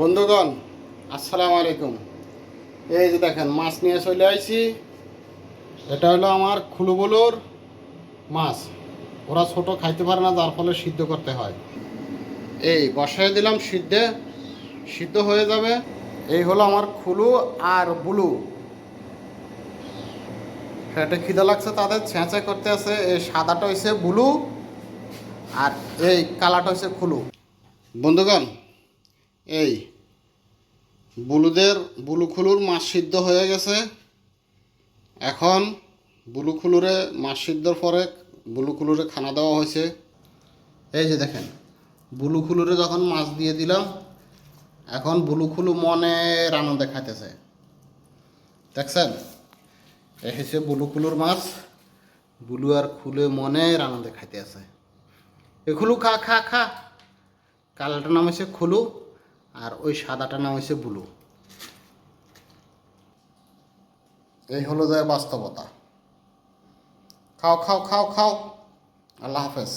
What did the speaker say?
বন্ধুগণ, আসসালামু আলাইকুম। এই যে দেখেন, মাছ নিয়ে চলে আইছি। এটা হলো আমার খুলুবুলুর মাছ। ওরা ছোট, খাইতে পারে না, যার ফলে সিদ্ধ করতে হয়। এই বসায় দিলাম সিদ্ধে, সিদ্ধ হয়ে যাবে। এই হলো আমার খুলু আর বুলু। পেটে খিদে লাগছে তাদের, ছেঁচে করতে আছে। এই সাদাটা হয়েছে বুলু আর এই কালাটা হয়েছে খুলু। বন্ধুগণ এই, বুলুদের বুলুখুলুর মাছ সিদ্ধ হয়ে গেছে। এখন বুলুখুলুরে মাছ সিদ্ধর পরে বুলুখুলুরে খানা দেওয়া হয়েছে। এই যে দেখেন, বুলুখুলুরে যখন মাছ দিয়ে দিলাম, এখন বুলুখুলু মনের আনন্দে খাইতেছে দেখছেন? হচ্ছে বুলুখুলুর মাছ। বুলু আর খুলে মনের আনন্দে খাইতে আছে এ খুলু খা খা খা। কালোটার নাম হচ্ছে খুলু। আর ওই সাদাটার নাম হয়েছে ব্লু। এই হলো যে বাস্তবতা। খাও খাও খাও খাও। আল্লাহ হাফেজ।